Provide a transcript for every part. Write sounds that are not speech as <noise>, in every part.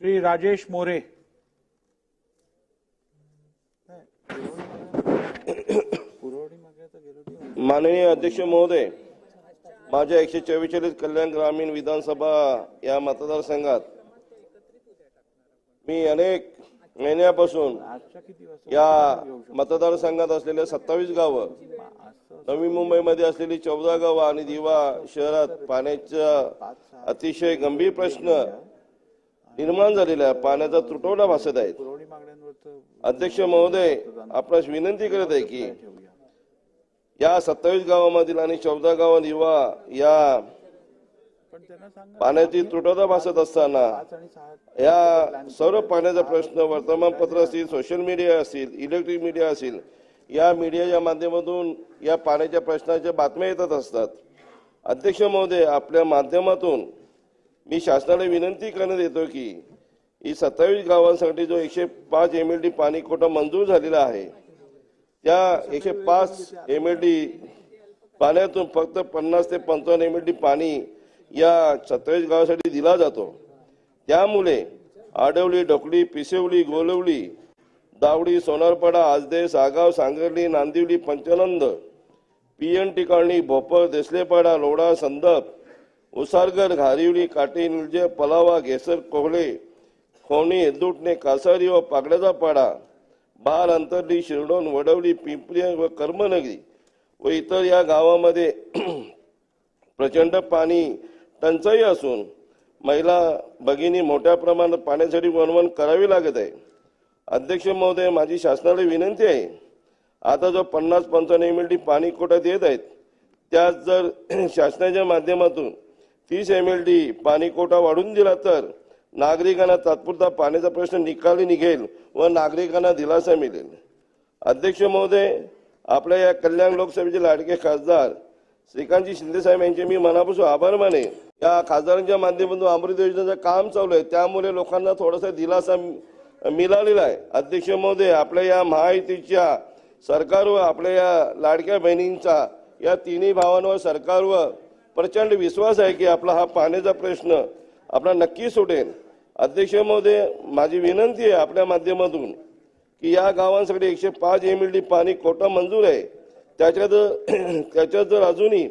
श्री राजेश मोरे. माननीय अध्यक्ष महोदय माझ्या एकशे चव्वेचाळीस कल्याण ग्रामीण विधानसभा या मतदारसंघात मी अनेक महिन्यापासून या मतदारसंघात असलेल्या सत्तावीस गावं नवी मुंबईमध्ये असलेली चौदा गावं आणि दिवा शहरात पाण्याचा अतिशय गंभीर प्रश्न निर्माण झालेला पाण्याचा तुटवडा भासत आहे. अध्यक्ष महोदय आपणास विनंती करत आहे की या सत्तावीस गावामधील आणि चौदा गावात युवा या पाण्याची तुटवडा भासत असताना या सर्व पाण्याचा प्रश्न वर्तमानपत्र असतील सोशल मीडिया असतील इलेक्ट्रिक मीडिया असेल या मीडियाच्या माध्यमातून या पाण्याच्या प्रश्नाच्या बातम्या येतच असतात. अध्यक्ष महोदय आपल्या माध्यमातून मी शासनाला विनंती करण्यात येतो की ही सत्तावीस गावांसाठी जो एकशे पाच एम एल डी पाणी कोटा मंजूर झालेला आहे त्या एकशे पाच एम एल डी पाण्यातून फक्त पन्नास ते पंचावन्न एम एल डी पाणी या सत्तावीस गावासाठी दिला जातो. त्यामुळे Adavali Dhokali Pisevali Golavali Davadi Sonarpada Ajde Sagaon Sangarli Nandivali Panchanand P N T colony Bhopar Deslepada Lodha Sandap Usargar Gharivali Kati Nilje Palava घेसर Kohale Khoni Hedutane कासारी व पागड्याचा पाडा बार अंतरली शिरडोन वडवली पिंपरी व कर्मनगरी व इतर या गावामध्ये प्रचंड पाणी टंचाई असून महिला भगिनी मोठ्या प्रमाणात पाण्यासाठी वणवण करावी लागत आहे अध्यक्ष महोदय माझी शासनाला विनंती आहे आता जो पन्नास पंचावन्न एम एल डी पाणी कोटात येत आहेत त्यात जर शासनाच्या माध्यमातून तीस एम एल डी पाणी कोटा वाढून दिला तर नागरिकांना तात्पुरता पाण्याचा प्रश्न निकाली निघेल व नागरिकांना दिलासा मिळेल. अध्यक्ष महोदय आपल्या या कल्याण लोकसभेचे लाडके खासदार श्रीकांतजी शिंदे साहेब यांचे मी मनापासून आभार माने या खासदारांच्या माध्यमातून अमृत योजनेचं काम चालू आहे. त्यामुळे लोकांना थोडासा दिलासा मिळालेला आहे. अध्यक्ष महोदय आपल्या या महायुतीच्या व आपल्या या लाडक्या बहिणींचा या तिन्ही भावांवर सरकारवर प्रचंड विश्वास आहे की आपला हा पाण्याचा प्रश्न आपला नक्की सुटेल. अध्यक्ष महोदय माझी विनंती आहे आपल्या माध्यमातून की या गावांसाठी एकशे पाच एम एल डी पाणी कोटा मंजूर आहे. त्याच्यात <clears throat> त्याच्यात जर अजूनही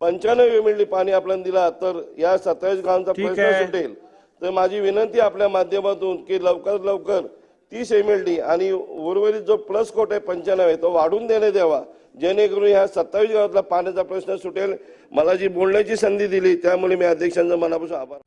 पंच्याण्णव एम एल डी पाणी आपल्याला दिला तर या सत्तावीस गावांचा प्रश्न. सुटेल. तर माझी विनंती आपल्या माध्यमातून की लवकर लवकर तीस एम एल डी आणि उर्वरित जो प्लस कोट आहे पंच्याण्णव आहे तो वाढून देण्यात यावा. जेणेकरून ह्या सत्तावीस गावातला पाण्याचा प्रश्न सुटेल. मला जी बोलण्याची संधी दिली त्यामुळे मी अध्यक्षांचा मनापासून आभार.